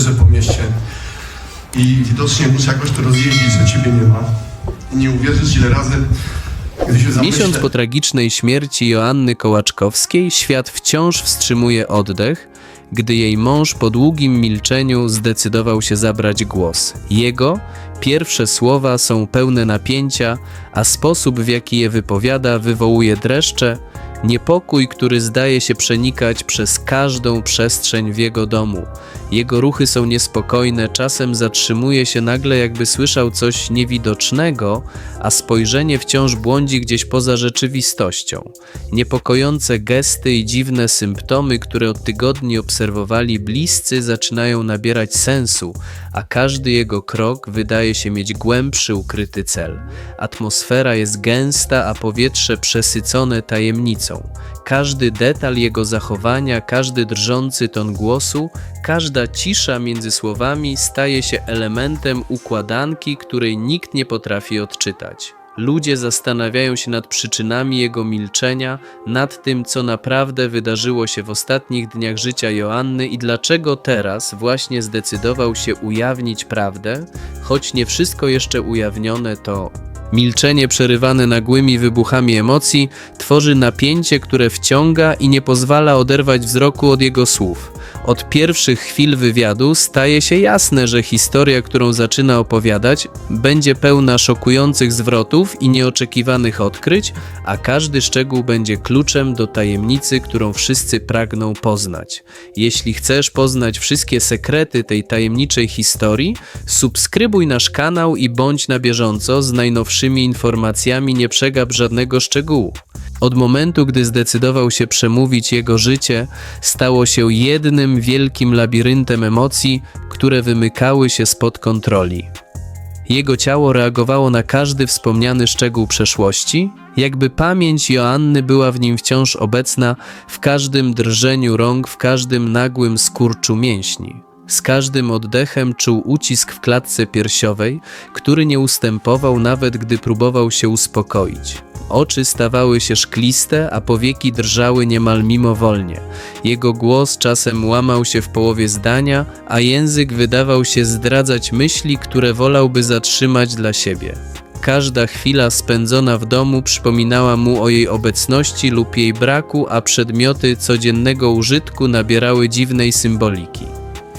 że po mieście i widocznie muszę jakoś to rozjeździć, że ciebie nie ma. I nie uwierzysz, ile razy, zamyślę... Miesiąc po tragicznej śmierci Joanny Kołaczkowskiej, świat wciąż wstrzymuje oddech, gdy jej mąż po długim milczeniu zdecydował się zabrać głos. Jego pierwsze słowa są pełne napięcia, a sposób w jaki je wypowiada wywołuje dreszcze, niepokój, który zdaje się przenikać przez każdą przestrzeń w jego domu. Jego ruchy są niespokojne, czasem zatrzymuje się nagle, jakby słyszał coś niewidocznego, a spojrzenie wciąż błądzi gdzieś poza rzeczywistością. Niepokojące gesty i dziwne symptomy, które od tygodni obserwowali bliscy, zaczynają nabierać sensu, a każdy jego krok wydaje się mieć głębszy, ukryty cel. Atmosfera jest gęsta, a powietrze przesycone tajemnicą. Każdy detal jego zachowania, każdy drżący ton głosu, każda cisza między słowami staje się elementem układanki, której nikt nie potrafi odczytać. Ludzie zastanawiają się nad przyczynami jego milczenia, nad tym, co naprawdę wydarzyło się w ostatnich dniach życia Joanny i dlaczego teraz właśnie zdecydował się ujawnić prawdę, choć nie wszystko jeszcze ujawnione to Milczenie przerywane nagłymi wybuchami emocji tworzy napięcie, które wciąga i nie pozwala oderwać wzroku od jego słów. Od pierwszych chwil wywiadu staje się jasne, że historia, którą zaczyna opowiadać, będzie pełna szokujących zwrotów i nieoczekiwanych odkryć, a każdy szczegół będzie kluczem do tajemnicy, którą wszyscy pragną poznać. Jeśli chcesz poznać wszystkie sekrety tej tajemniczej historii, subskrybuj nasz kanał i bądź na bieżąco z najnowszymi informacjami, nie przegap żadnego szczegółu. Od momentu, gdy zdecydował się przemówić jego życie, stało się jednym wielkim labiryntem emocji, które wymykały się spod kontroli. Jego ciało reagowało na każdy wspomniany szczegół przeszłości, jakby pamięć Joanny była w nim wciąż obecna w każdym drżeniu rąk, w każdym nagłym skurczu mięśni. Z każdym oddechem czuł ucisk w klatce piersiowej, który nie ustępował nawet gdy próbował się uspokoić. Oczy stawały się szkliste, a powieki drżały niemal mimowolnie. Jego głos czasem łamał się w połowie zdania, a język wydawał się zdradzać myśli, które wolałby zatrzymać dla siebie. Każda chwila spędzona w domu przypominała mu o jej obecności lub jej braku, a przedmioty codziennego użytku nabierały dziwnej symboliki.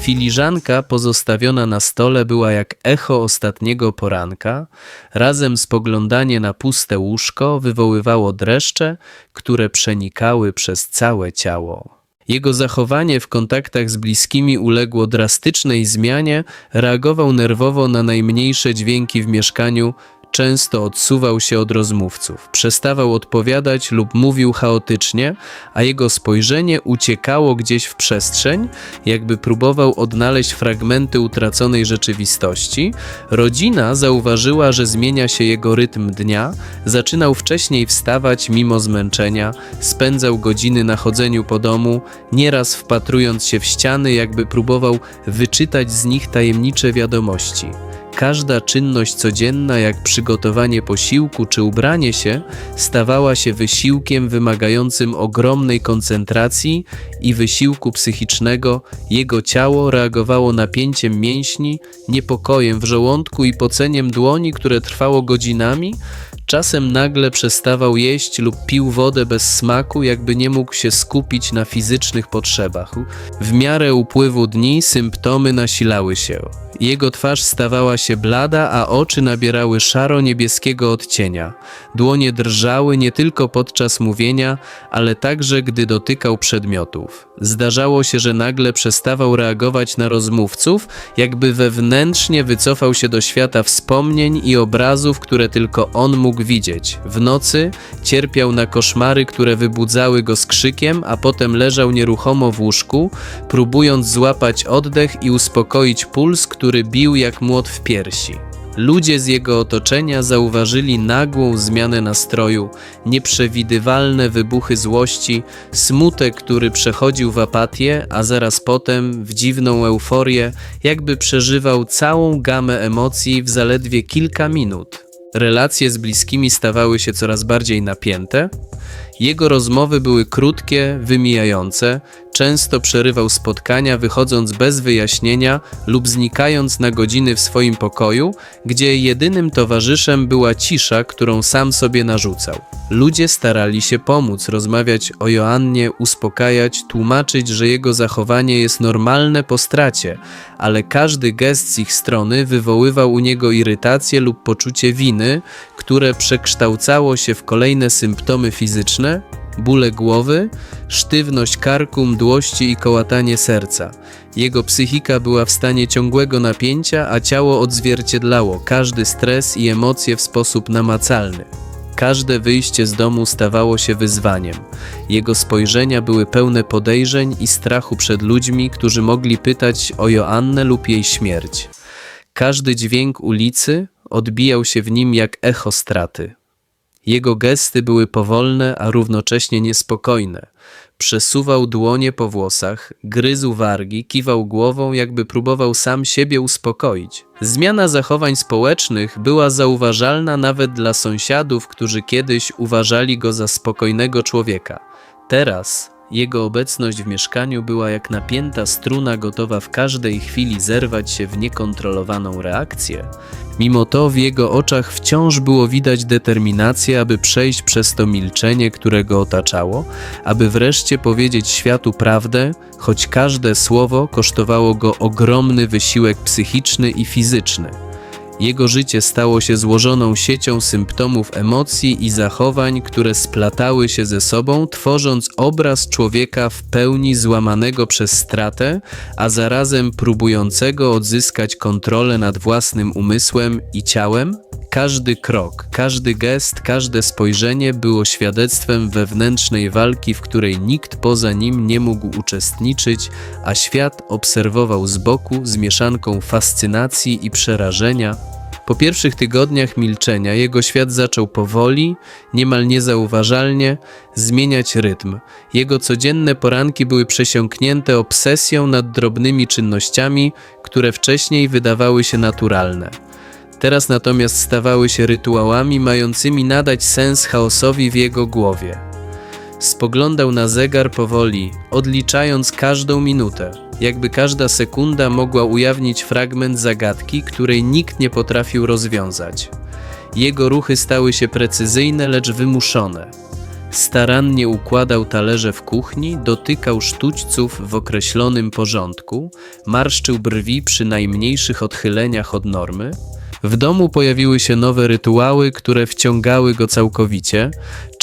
Filiżanka pozostawiona na stole była jak echo ostatniego poranka, razem spoglądanie na puste łóżko wywoływało dreszcze, które przenikały przez całe ciało. Jego zachowanie w kontaktach z bliskimi uległo drastycznej zmianie, reagował nerwowo na najmniejsze dźwięki w mieszkaniu, często odsuwał się od rozmówców, przestawał odpowiadać lub mówił chaotycznie, a jego spojrzenie uciekało gdzieś w przestrzeń, jakby próbował odnaleźć fragmenty utraconej rzeczywistości. Rodzina zauważyła, że zmienia się jego rytm dnia, zaczynał wcześniej wstawać mimo zmęczenia, spędzał godziny na chodzeniu po domu, nieraz wpatrując się w ściany, jakby próbował wyczytać z nich tajemnicze wiadomości. Każda czynność codzienna, jak przygotowanie posiłku czy ubranie się, stawała się wysiłkiem wymagającym ogromnej koncentracji i wysiłku psychicznego. Jego ciało reagowało napięciem mięśni, niepokojem w żołądku i poceniem dłoni, które trwało godzinami. Czasem nagle przestawał jeść lub pił wodę bez smaku, jakby nie mógł się skupić na fizycznych potrzebach. W miarę upływu dni symptomy nasilały się. Jego twarz stawała się blada, a oczy nabierały szaro-niebieskiego odcienia. Dłonie drżały nie tylko podczas mówienia, ale także gdy dotykał przedmiotów. Zdarzało się, że nagle przestawał reagować na rozmówców, jakby wewnętrznie wycofał się do świata wspomnień i obrazów, które tylko on mógł widzieć. W nocy cierpiał na koszmary, które wybudzały go z krzykiem, a potem leżał nieruchomo w łóżku, próbując złapać oddech i uspokoić puls, który bił jak młot w piersi. Ludzie z jego otoczenia zauważyli nagłą zmianę nastroju, nieprzewidywalne wybuchy złości, smutek, który przechodził w apatię, a zaraz potem w dziwną euforię, jakby przeżywał całą gamę emocji w zaledwie kilka minut. Relacje z bliskimi stawały się coraz bardziej napięte. Jego rozmowy były krótkie, wymijające, Często przerywał spotkania, wychodząc bez wyjaśnienia lub znikając na godziny w swoim pokoju, gdzie jedynym towarzyszem była cisza, którą sam sobie narzucał. Ludzie starali się pomóc, rozmawiać o Joannie, uspokajać, tłumaczyć, że jego zachowanie jest normalne po stracie, ale każdy gest z ich strony wywoływał u niego irytację lub poczucie winy, które przekształcało się w kolejne symptomy fizyczne, bóle głowy, sztywność karku, mdłości i kołatanie serca. Jego psychika była w stanie ciągłego napięcia, a ciało odzwierciedlało każdy stres i emocje w sposób namacalny. Każde wyjście z domu stawało się wyzwaniem. Jego spojrzenia były pełne podejrzeń i strachu przed ludźmi, którzy mogli pytać o Joannę lub jej śmierć. Każdy dźwięk ulicy odbijał się w nim jak echo straty. Jego gesty były powolne, a równocześnie niespokojne. Przesuwał dłonie po włosach, gryzł wargi, kiwał głową, jakby próbował sam siebie uspokoić. Zmiana zachowań społecznych była zauważalna nawet dla sąsiadów, którzy kiedyś uważali go za spokojnego człowieka. Teraz jego obecność w mieszkaniu była jak napięta struna, gotowa w każdej chwili zerwać się w niekontrolowaną reakcję. Mimo to w jego oczach wciąż było widać determinację, aby przejść przez to milczenie, które go otaczało, aby wreszcie powiedzieć światu prawdę, choć każde słowo kosztowało go ogromny wysiłek psychiczny i fizyczny. Jego życie stało się złożoną siecią symptomów emocji i zachowań, które splatały się ze sobą, tworząc obraz człowieka w pełni złamanego przez stratę, a zarazem próbującego odzyskać kontrolę nad własnym umysłem i ciałem. Każdy krok, każdy gest, każde spojrzenie było świadectwem wewnętrznej walki, w której nikt poza nim nie mógł uczestniczyć, a świat obserwował z boku z mieszanką fascynacji i przerażenia. Po pierwszych tygodniach milczenia jego świat zaczął powoli, niemal niezauważalnie, zmieniać rytm. Jego codzienne poranki były przesiąknięte obsesją nad drobnymi czynnościami, które wcześniej wydawały się naturalne. Teraz natomiast stawały się rytuałami mającymi nadać sens chaosowi w jego głowie. Spoglądał na zegar powoli, odliczając każdą minutę, jakby każda sekunda mogła ujawnić fragment zagadki, której nikt nie potrafił rozwiązać. Jego ruchy stały się precyzyjne, lecz wymuszone. Starannie układał talerze w kuchni, dotykał sztućców w określonym porządku, marszczył brwi przy najmniejszych odchyleniach od normy. W domu pojawiły się nowe rytuały, które wciągały go całkowicie.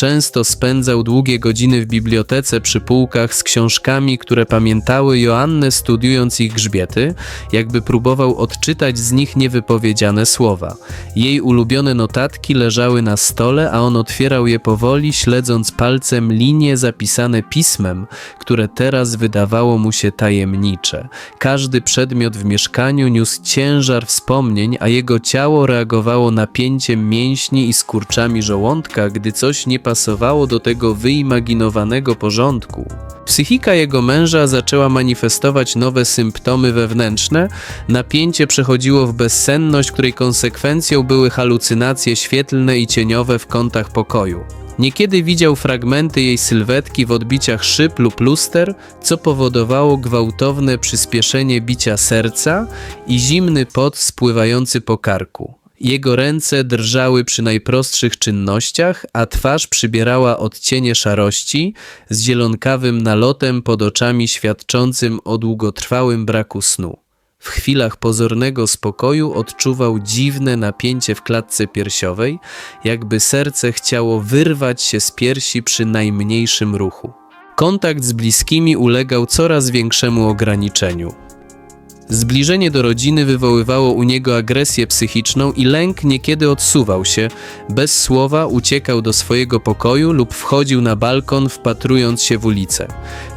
Często spędzał długie godziny w bibliotece przy półkach z książkami, które pamiętały Joannę studiując ich grzbiety, jakby próbował odczytać z nich niewypowiedziane słowa. Jej ulubione notatki leżały na stole, a on otwierał je powoli, śledząc palcem linie zapisane pismem, które teraz wydawało mu się tajemnicze. Każdy przedmiot w mieszkaniu niósł ciężar wspomnień, a jego ciało reagowało napięciem mięśni i skurczami żołądka, gdy coś nie pasowało do tego wyimaginowanego porządku. Psychika jego męża zaczęła manifestować nowe symptomy wewnętrzne, napięcie przechodziło w bezsenność, której konsekwencją były halucynacje świetlne i cieniowe w kątach pokoju. Niekiedy widział fragmenty jej sylwetki w odbiciach szyb lub luster, co powodowało gwałtowne przyspieszenie bicia serca i zimny pot spływający po karku. Jego ręce drżały przy najprostszych czynnościach, a twarz przybierała odcienie szarości z zielonkawym nalotem pod oczami świadczącym o długotrwałym braku snu. W chwilach pozornego spokoju odczuwał dziwne napięcie w klatce piersiowej, jakby serce chciało wyrwać się z piersi przy najmniejszym ruchu. Kontakt z bliskimi ulegał coraz większemu ograniczeniu. Zbliżenie do rodziny wywoływało u niego agresję psychiczną i lęk niekiedy odsuwał się, bez słowa uciekał do swojego pokoju lub wchodził na balkon, wpatrując się w ulicę.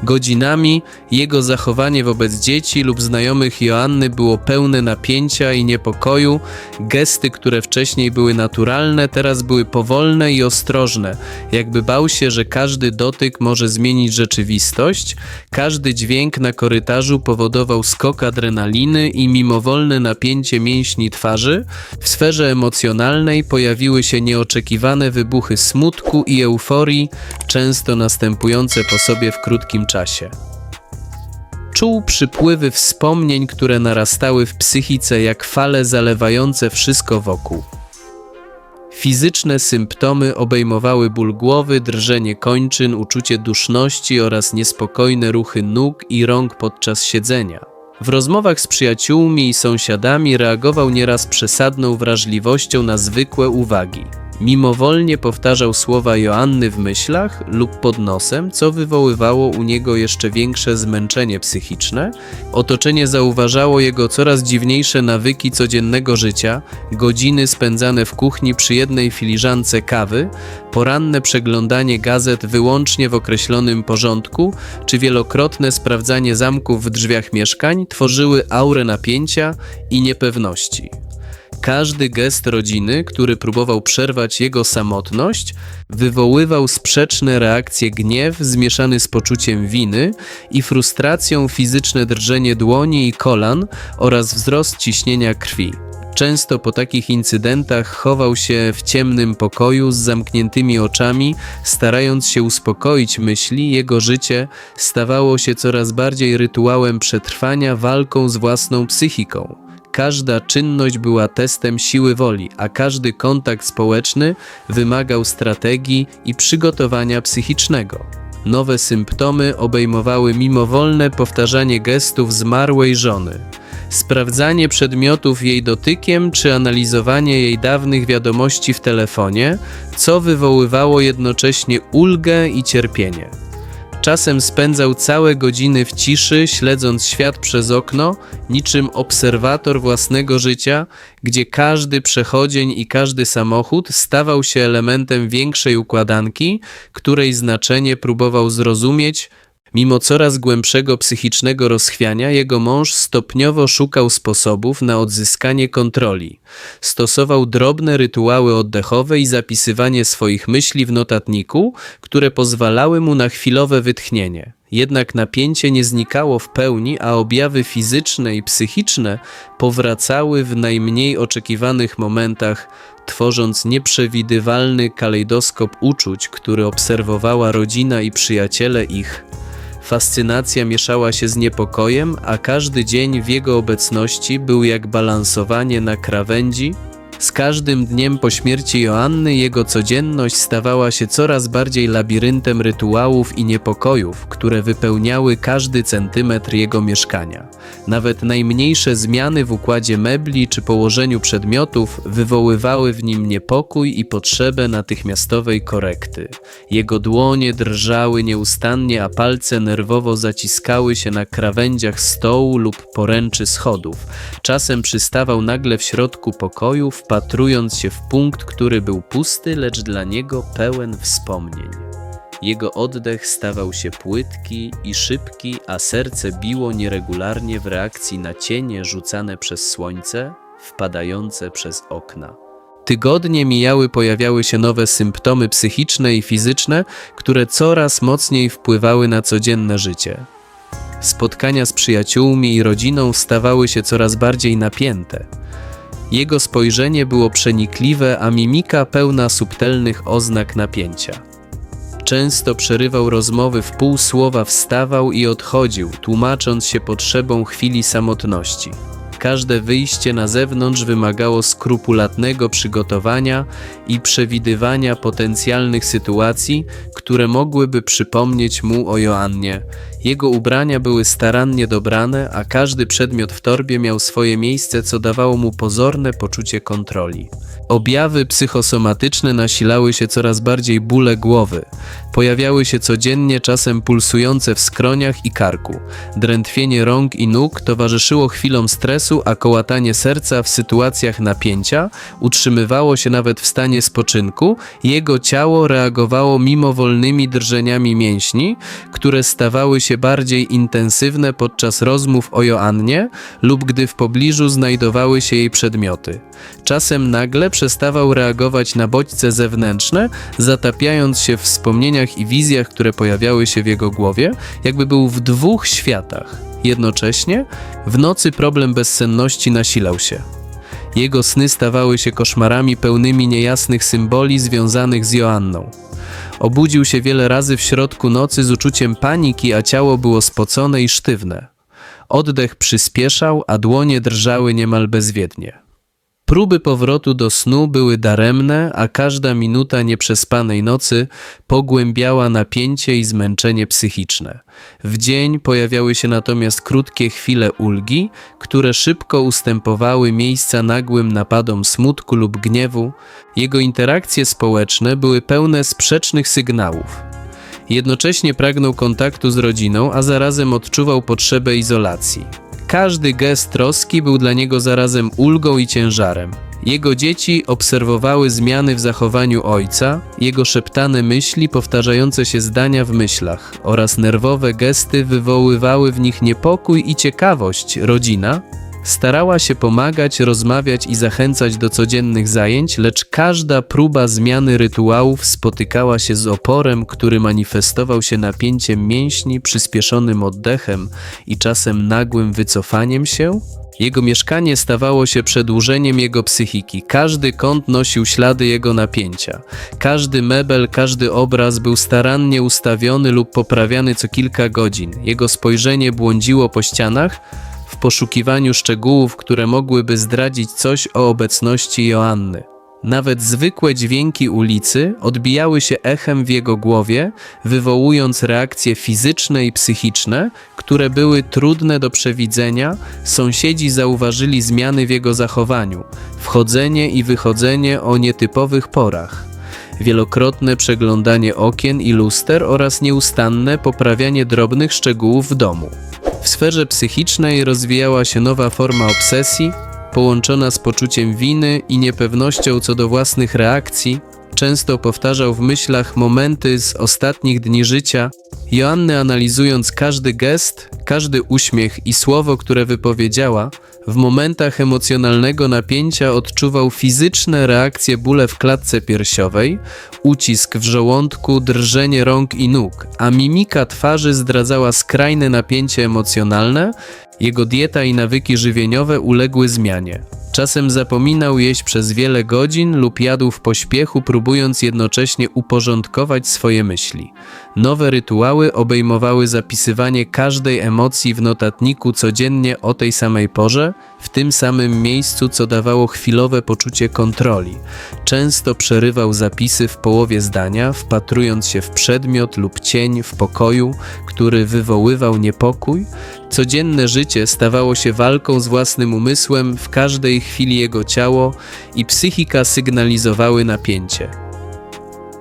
Godzinami jego zachowanie wobec dzieci lub znajomych Joanny było pełne napięcia i niepokoju. Gesty, które wcześniej były naturalne, teraz były powolne i ostrożne, jakby bał się, że każdy dotyk może zmienić rzeczywistość. Każdy dźwięk na korytarzu powodował skok adrenaliny i mimowolne napięcie mięśni twarzy. W sferze emocjonalnej pojawiły się nieoczekiwane wybuchy smutku i euforii, często następujące po sobie w krótkim czasie. Czuł przypływy wspomnień, które narastały w psychice jak fale zalewające wszystko wokół. Fizyczne symptomy obejmowały ból głowy, drżenie kończyn, uczucie duszności oraz niespokojne ruchy nóg i rąk podczas siedzenia. W rozmowach z przyjaciółmi i sąsiadami reagował nieraz przesadną wrażliwością na zwykłe uwagi. Mimowolnie powtarzał słowa Joanny w myślach lub pod nosem, co wywoływało u niego jeszcze większe zmęczenie psychiczne. Otoczenie zauważało jego coraz dziwniejsze nawyki codziennego życia, godziny spędzane w kuchni przy jednej filiżance kawy, poranne przeglądanie gazet wyłącznie w określonym porządku, czy wielokrotne sprawdzanie zamków w drzwiach mieszkań tworzyły aurę napięcia i niepewności. Każdy gest rodziny, który próbował przerwać jego samotność, wywoływał sprzeczne reakcje gniew zmieszany z poczuciem winy i frustracją fizyczne drżenie dłoni i kolan oraz wzrost ciśnienia krwi. Często po takich incydentach chował się w ciemnym pokoju z zamkniętymi oczami, starając się uspokoić myśli, jego życie stawało się coraz bardziej rytuałem przetrwania, walką z własną psychiką. Każda czynność była testem siły woli, a każdy kontakt społeczny wymagał strategii i przygotowania psychicznego. Nowe symptomy obejmowały mimowolne powtarzanie gestów zmarłej żony, sprawdzanie przedmiotów jej dotykiem czy analizowanie jej dawnych wiadomości w telefonie, co wywoływało jednocześnie ulgę i cierpienie. Czasem spędzał całe godziny w ciszy, śledząc świat przez okno, niczym obserwator własnego życia, gdzie każdy przechodzień i każdy samochód stawał się elementem większej układanki, której znaczenie próbował zrozumieć. Mimo coraz głębszego psychicznego rozchwiania, jego mąż stopniowo szukał sposobów na odzyskanie kontroli. Stosował drobne rytuały oddechowe i zapisywanie swoich myśli w notatniku, które pozwalały mu na chwilowe wytchnienie. Jednak napięcie nie znikało w pełni, a objawy fizyczne i psychiczne powracały w najmniej oczekiwanych momentach, tworząc nieprzewidywalny kalejdoskop uczuć, który obserwowała rodzina i przyjaciele ich. Fascynacja mieszała się z niepokojem, a każdy dzień w jego obecności był jak balansowanie na krawędzi. Z każdym dniem po śmierci Joanny jego codzienność stawała się coraz bardziej labiryntem rytuałów i niepokojów, które wypełniały każdy centymetr jego mieszkania. Nawet najmniejsze zmiany w układzie mebli czy położeniu przedmiotów wywoływały w nim niepokój i potrzebę natychmiastowej korekty. Jego dłonie drżały nieustannie, a palce nerwowo zaciskały się na krawędziach stołu lub poręczy schodów. Czasem przystawał nagle w środku pokoju, wpatrując się w punkt, który był pusty, lecz dla niego pełen wspomnień. Jego oddech stawał się płytki i szybki, a serce biło nieregularnie w reakcji na cienie rzucane przez słońce, wpadające przez okna. Tygodnie mijały, pojawiały się nowe symptomy psychiczne i fizyczne, które coraz mocniej wpływały na codzienne życie. Spotkania z przyjaciółmi i rodziną stawały się coraz bardziej napięte. Jego spojrzenie było przenikliwe, a mimika pełna subtelnych oznak napięcia. Często przerywał rozmowy w pół słowa, wstawał i odchodził, tłumacząc się potrzebą chwili samotności. Każde wyjście na zewnątrz wymagało skrupulatnego przygotowania i przewidywania potencjalnych sytuacji, które mogłyby przypomnieć mu o Joannie. Jego ubrania były starannie dobrane, a każdy przedmiot w torbie miał swoje miejsce, co dawało mu pozorne poczucie kontroli. Objawy psychosomatyczne nasilały się coraz bardziej bóle głowy. Pojawiały się codziennie, czasem pulsujące w skroniach i karku. Drętwienie rąk i nóg towarzyszyło chwilom stresu, a kołatanie serca w sytuacjach napięcia utrzymywało się nawet w stanie spoczynku. Jego ciało reagowało mimowolnymi drżeniami mięśni, które stawały się bardziej intensywne podczas rozmów o Joannie lub gdy w pobliżu znajdowały się jej przedmioty. Czasem nagle przestawał reagować na bodźce zewnętrzne, zatapiając się w wspomnieniach i wizjach, które pojawiały się w jego głowie, jakby był w dwóch światach. Jednocześnie w nocy problem bezsenności nasilał się. Jego sny stawały się koszmarami pełnymi niejasnych symboli związanych z Joanną. Obudził się wiele razy w środku nocy z uczuciem paniki, a ciało było spocone i sztywne. Oddech przyspieszał, a dłonie drżały niemal bezwiednie. Próby powrotu do snu były daremne, a każda minuta nieprzespanej nocy pogłębiała napięcie i zmęczenie psychiczne. W dzień pojawiały się natomiast krótkie chwile ulgi, które szybko ustępowały miejsca nagłym napadom smutku lub gniewu. Jego interakcje społeczne były pełne sprzecznych sygnałów. Jednocześnie pragnął kontaktu z rodziną, a zarazem odczuwał potrzebę izolacji. Każdy gest troski był dla niego zarazem ulgą i ciężarem. Jego dzieci obserwowały zmiany w zachowaniu ojca, jego szeptane myśli, powtarzające się zdania w myślach oraz nerwowe gesty wywoływały w nich niepokój i ciekawość. Rodzina starała się pomagać, rozmawiać i zachęcać do codziennych zajęć, lecz każda próba zmiany rytuałów spotykała się z oporem, który manifestował się napięciem mięśni, przyspieszonym oddechem i czasem nagłym wycofaniem się jego mieszkanie stawało się przedłużeniem jego psychiki. Każdy kąt nosił ślady jego napięcia. Każdy mebel, każdy obraz był starannie ustawiony lub poprawiany co kilka godzin. Jego spojrzenie błądziło po ścianach w poszukiwaniu szczegółów, które mogłyby zdradzić coś o obecności Joanny. Nawet zwykłe dźwięki ulicy odbijały się echem w jego głowie, wywołując reakcje fizyczne i psychiczne, które były trudne do przewidzenia. Sąsiedzi zauważyli zmiany w jego zachowaniu, wchodzenie i wychodzenie o nietypowych porach. Wielokrotne przeglądanie okien i luster oraz nieustanne poprawianie drobnych szczegółów w domu. W sferze psychicznej rozwijała się nowa forma obsesji, połączona z poczuciem winy i niepewnością co do własnych reakcji, często powtarzał w myślach momenty z ostatnich dni życia. Joanny analizując każdy gest, każdy uśmiech i słowo, które wypowiedziała, w momentach emocjonalnego napięcia odczuwał fizyczne reakcje bóle w klatce piersiowej, ucisk w żołądku, drżenie rąk i nóg, a mimika twarzy zdradzała skrajne napięcie emocjonalne, jego dieta i nawyki żywieniowe uległy zmianie. Czasem zapominał jeść przez wiele godzin lub jadł w pośpiechu, próbując jednocześnie uporządkować swoje myśli. Nowe rytuały obejmowały zapisywanie każdej emocji w notatniku codziennie o tej samej porze, w tym samym miejscu, co dawało chwilowe poczucie kontroli. Często przerywał zapisy w połowie zdania, wpatrując się w przedmiot lub cień w pokoju, który wywoływał niepokój. Codzienne życie stawało się walką z własnym umysłem, w każdej chwili jego ciało i psychika sygnalizowały napięcie.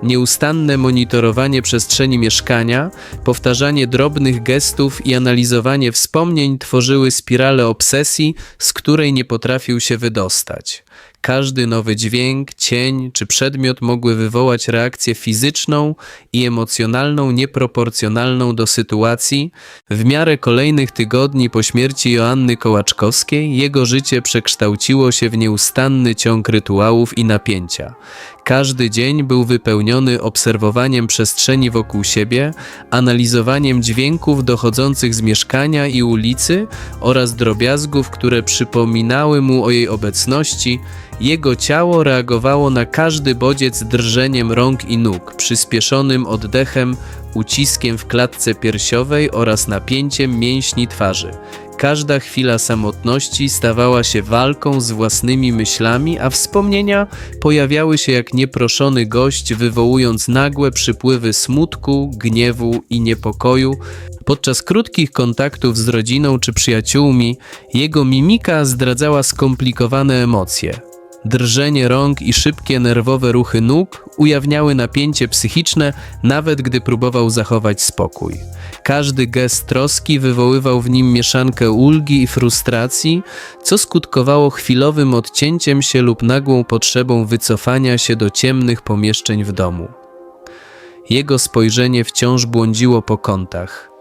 Nieustanne monitorowanie przestrzeni mieszkania, powtarzanie drobnych gestów i analizowanie wspomnień tworzyły spiralę obsesji, z której nie potrafił się wydostać. Każdy nowy dźwięk, cień czy przedmiot mogły wywołać reakcję fizyczną i emocjonalną nieproporcjonalną do sytuacji. W miarę kolejnych tygodni po śmierci Joanny Kołaczkowskiej jego życie przekształciło się w nieustanny ciąg rytuałów i napięcia. Każdy dzień był wypełniony obserwowaniem przestrzeni wokół siebie, analizowaniem dźwięków dochodzących z mieszkania i ulicy oraz drobiazgów, które przypominały mu o jej obecności. Jego ciało reagowało na każdy bodziec drżeniem rąk i nóg, przyspieszonym oddechem, uciskiem w klatce piersiowej oraz napięciem mięśni twarzy. Każda chwila samotności stawała się walką z własnymi myślami, a wspomnienia pojawiały się jak nieproszony gość, wywołując nagłe przypływy smutku, gniewu i niepokoju. Podczas krótkich kontaktów z rodziną czy przyjaciółmi, jego mimika zdradzała skomplikowane emocje. Drżenie rąk i szybkie nerwowe ruchy nóg ujawniały napięcie psychiczne, nawet gdy próbował zachować spokój. Każdy gest troski wywoływał w nim mieszankę ulgi i frustracji, co skutkowało chwilowym odcięciem się lub nagłą potrzebą wycofania się do ciemnych pomieszczeń w domu. Jego spojrzenie wciąż błądziło po kątach.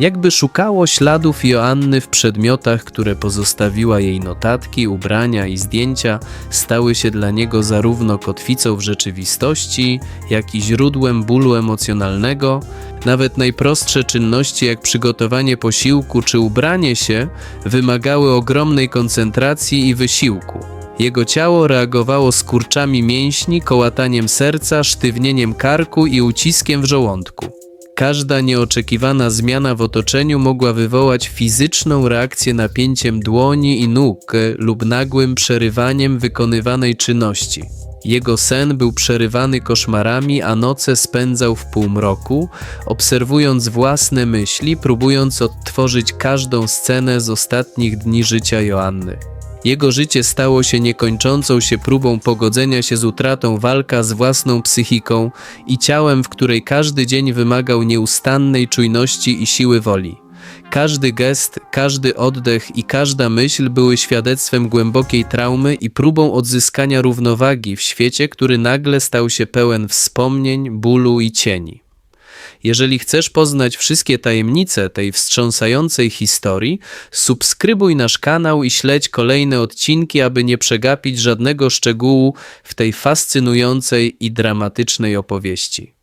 Jakby szukało śladów Joanny w przedmiotach, które pozostawiła jej notatki, ubrania i zdjęcia, stały się dla niego zarówno kotwicą w rzeczywistości, jak i źródłem bólu emocjonalnego. Nawet najprostsze czynności, jak przygotowanie posiłku czy ubranie się, wymagały ogromnej koncentracji i wysiłku. Jego ciało reagowało skurczami mięśni, kołataniem serca, sztywnieniem karku i uciskiem w żołądku. Każda nieoczekiwana zmiana w otoczeniu mogła wywołać fizyczną reakcję napięciem dłoni i nóg e, lub nagłym przerywaniem wykonywanej czynności. Jego sen był przerywany koszmarami, a noce spędzał w półmroku, obserwując własne myśli, próbując odtworzyć każdą scenę z ostatnich dni życia Joanny. Jego życie stało się niekończącą się próbą pogodzenia się z utratą, walka z własną psychiką i ciałem, w której każdy dzień wymagał nieustannej czujności i siły woli. Każdy gest, każdy oddech i każda myśl były świadectwem głębokiej traumy i próbą odzyskania równowagi w świecie, który nagle stał się pełen wspomnień, bólu i cieni. Jeżeli chcesz poznać wszystkie tajemnice tej wstrząsającej historii, subskrybuj nasz kanał i śledź kolejne odcinki, aby nie przegapić żadnego szczegółu w tej fascynującej i dramatycznej opowieści.